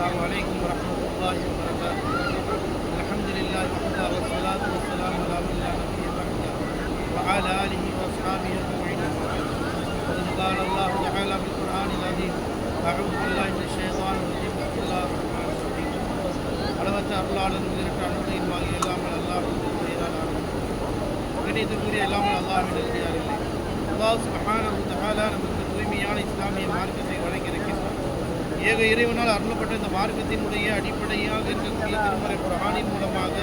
السلام عليكم ورحمة الله وبركاته الحمد لله وحده والصلاة والسلام على من لا نبي بعده وعلى آله وأصحابه أجمعين وقد قال الله تعالى في القرآن العظيم أعوذ بالله من الشيطان الرجيم بسم الله الرحمن الرحيم அளவற்ற அருளாளன் உயிரிட்ட அனுமதியின் வாங்கி எல்லாமல் அல்லாஹ் கணிதத்துக்குரிய எல்லாமல் அல்லாஹின் எழுதியாரில்லை அல்லாஹ் சுபஹானஹு தஆலா நமக்கு தூய்மையான இஸ்லாமிய மார்க்கத்தை வழங்கியிருக்கின்றார் ஏக இறைவனால் அருளப்பட்ட இந்த மார்க்கத்தினுடைய அடிப்படையாக இருக்கக்கூடிய திருமறை புராணி மூலமாக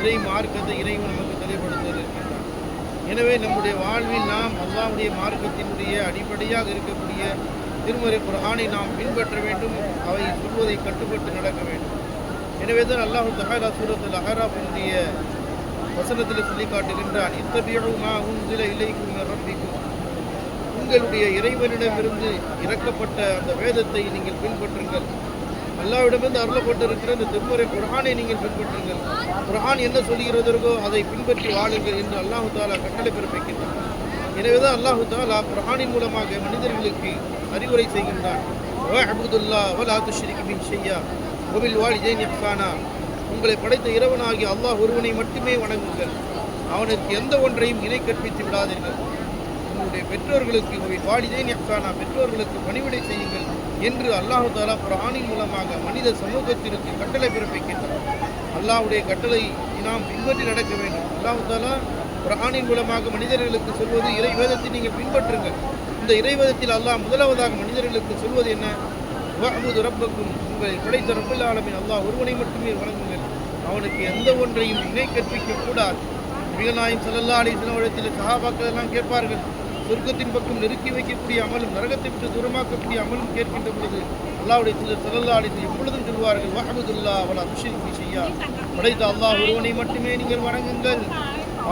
இறை மார்க்கத்தை இறைவன் நமக்கு தெளிவுபடுத்த இருக்கின்றார் எனவே நம்முடைய வாழ்வில் நாம் அல்லாவுடைய மார்க்கத்தினுடைய அடிப்படையாக இருக்கக்கூடிய திருமறை குரானை நாம் பின்பற்ற வேண்டும் அவை சொல்வதை கட்டுப்பட்டு நடக்க வேண்டும். எனவே தான் அல்லாஹு தஹாலா சூரத்தில் அஹராஃபினுடைய வசனத்தில் சொல்லி காட்டுகின்றான் இத்தபியுமா உன்சில இலைக்கும் ரப்பிக்கும். உங்களுடைய இறைவனிடமிருந்து இறக்கப்பட்ட அந்த வேதத்தை நீங்கள் பின்பற்றுங்கள். அல்லாவிடமிருந்து அருளப்பட்டிருக்கிற இந்த திருமுறை குரானை நீங்கள் பின்பற்றுங்கள். குரான் என்ன சொல்கிறதற்கோ அதை பின்பற்றி வாழுங்கள் என்று அல்லாஹு தாலா கட்டளை பிறப்பிக்கின்றார் எனவேதான் அல்லாஹு தாலா குரானின் மூலமாக மனிதர்களுக்கு அறிவுரை செய்கின்றான். அபுதுல்லா வலா துஷ்ரிக்கு ஷையா ஒபில் வாலிதேன் இஹ்சானா. உங்களை படைத்த இறைவனாகிய அல்லாஹ் ஒருவனை மட்டுமே வணங்குங்கள். அவனுக்கு எந்த ஒன்றையும் இணை கற்பித்து விடாதீர்கள். உங்களுடைய பெற்றோர்களுக்கு உங்கள் வாலிதேன் பெற்றோர்களுக்கு பணிவிடை செய்யுங்கள் என்று அல்லாஹு தாலா குர்ஆனின் மூலமாக மனித சமூகத்திற்கு கட்டளை பிறப்பிக்கின்றார். அல்லாஹுடைய கட்டளை நாம் பின்பற்றி நடக்க வேண்டும். அல்லாஹு தாலா குர்ஆனின் மூலமாக மனிதர்களுக்கு சொல்வது இறை வேதத்தை நீங்கள் பின்பற்றுங்கள். இந்த இறைவேதத்தில் அல்லாஹ் முதலாவதாக மனிதர்களுக்கு சொல்வது என்ன? வஅபுது ரப்பக்கும் உங்களை படைத்த ரப்பல் ஆலமின் அல்லாஹ் ஒருவனை மட்டுமே வணங்குங்கள். அவனுக்கு எந்த ஒன்றையும் இணை கற்பிக்க கூடாது நபிகள்நாயகம் ஸல்லல்லாஹு அலைஹி வஸல்லம் இடத்தில் சகாபாக்கள் எல்லாம் கேட்பார்கள் சொர்க்கத்தின் பக்கம் நெருக்கி வைக்கக்கூடிய அமலும் நரகத்தை விட்டு தூரமாக்கக்கூடிய அமலும் கேட்கின்ற பொழுது அல்லாவுடைய தூதர் ஸல்லல்லாஹு எப்பொழுதும் சொல்வார்கள் வஹமதுல்லா அவள் துஷ்ரிக்கு செய்யா படைத்த அல்லாஹ் ஒருவனை மட்டுமே நீங்கள் வணங்குங்கள்.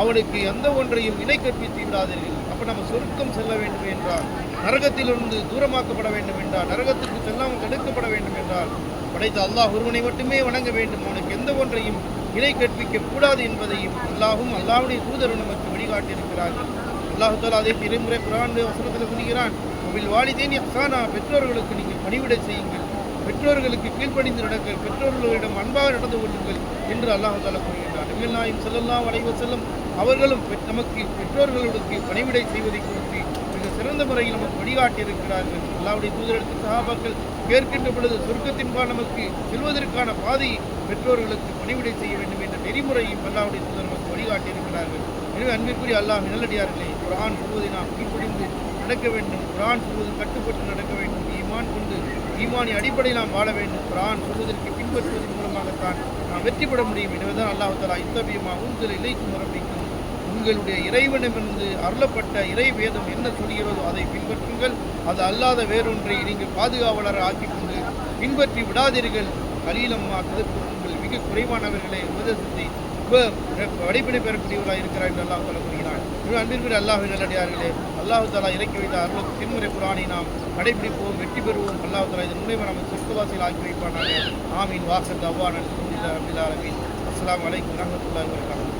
அவனுக்கு எந்த ஒன்றையும் இணை கற்பித்து விடாதீர்கள். அப்ப நம்ம சொர்க்கம் செல்ல வேண்டும் என்றால் நரகத்திலிருந்து தூரமாக்கப்பட வேண்டும் என்றால் நரகத்திற்கு செல்லாமல் தடுக்கப்பட வேண்டும் என்றால் படைத்த அல்லாஹ் ஒருவனை மட்டுமே வணங்க வேண்டும். அவனுக்கு எந்த ஒன்றையும் இணை கற்பிக்க கூடாது என்பதையும் அல்லாஹும் அல்லாவுடைய தூதர் நமக்கு வழிகாட்டியிருக்கிறார்கள். அல்லாஹு தாலா அதே திருமுறை குரான் வசனத்தில் சொல்கிறான் உங்கள் வாலிதேன் அசானா பெற்றோர்களுக்கு நீங்கள் பணிவிடை செய்யுங்கள் பெற்றோர்களுக்கு கீழ்ப்படிந்து நடங்கள் பெற்றோர்களிடம் அன்பாக நடந்து கொள்ளுங்கள் என்று அல்லாஹு கூறுகின்றார் நபிகள் நாயும் செல்லல்லாம் வளைவு செல்லும் அவர்களும் பெற்- நமக்கு பெற்றோர்களுக்கு பணிவிடை செய்வதை குறித்து மிக சிறந்த முறையில் நமக்கு வழிகாட்டி இருக்கிறார்கள் அல்லாவுடைய தூதரடுத்து சகாபாக்கள் கேட்கின்ற பொழுது சொர்க்கத்தின்பால் நமக்கு செல்வதற்கான பாதையை பெற்றோர்களுக்கு பணிவிடை செய்ய வேண்டும் என்ற நெறிமுறையும் அல்லாவுடைய தூதர் நமக்கு வழிகாட்டி இருக்கிறார்கள் எனவே அன்பிற்குரிய அல்லாஹ் நல்லடியார்களே குரான் சொல்வதை நாம் கீழ்ப்படிந்து நடக்க வேண்டும். குரான் சொல்வது கட்டுப்பட்டு நடக்க வேண்டும். ஈமான் கொண்டு ஈமானி அடிப்படையில் நாம் வாழ வேண்டும். குரான் சொல்வதற்கு பின்பற்றுவதன் மூலமாகத்தான் நாம் வெற்றி பெற முடியும். எனவேதான் அல்லாஹ் தலா இத்தபியமா உங்கள் இலைக்கு முறப்பிக்கும் உங்களுடைய இறைவனிடமிருந்து அருளப்பட்ட இறை வேதம் என்ன சொல்கிறதோ அதை பின்பற்றுங்கள். அது அல்லாத வேறொன்றை நீங்கள் பாதுகாவலர் ஆக்கிக் கொண்டு பின்பற்றி விடாதீர்கள். கலீலம்மா கருத்து உங்கள் மிக குறைவானவர்களே உபதேசத்தை வடிப்பினை பெறக்கூடியவர்களாக இருக்கிறார் என்று அல்லாஹ் தாலா கூறுகிறான். இவர் அன்பிற்குரிய அல்லாஹ் நல்லடியார்களே அல்லாஹு தாலா இறக்கி வைத்த அருள் திருமுறை குரானை நாம் கடைபிடிப்போம் வெற்றி பெறுவோம். அல்லாஹு தாலா இதன் மூலியமாக நம்ம சொர்க்கவாசியில் ஆக்கி வைப்பானாக. ஆமீன். வாசல் அவ்வான் அப்துல்லா அப்துல்லா அலமீன் அஸ்லாம் அலைக்கும் வரஹ்மத்துல்லாஹி வபரகாத்துஹு.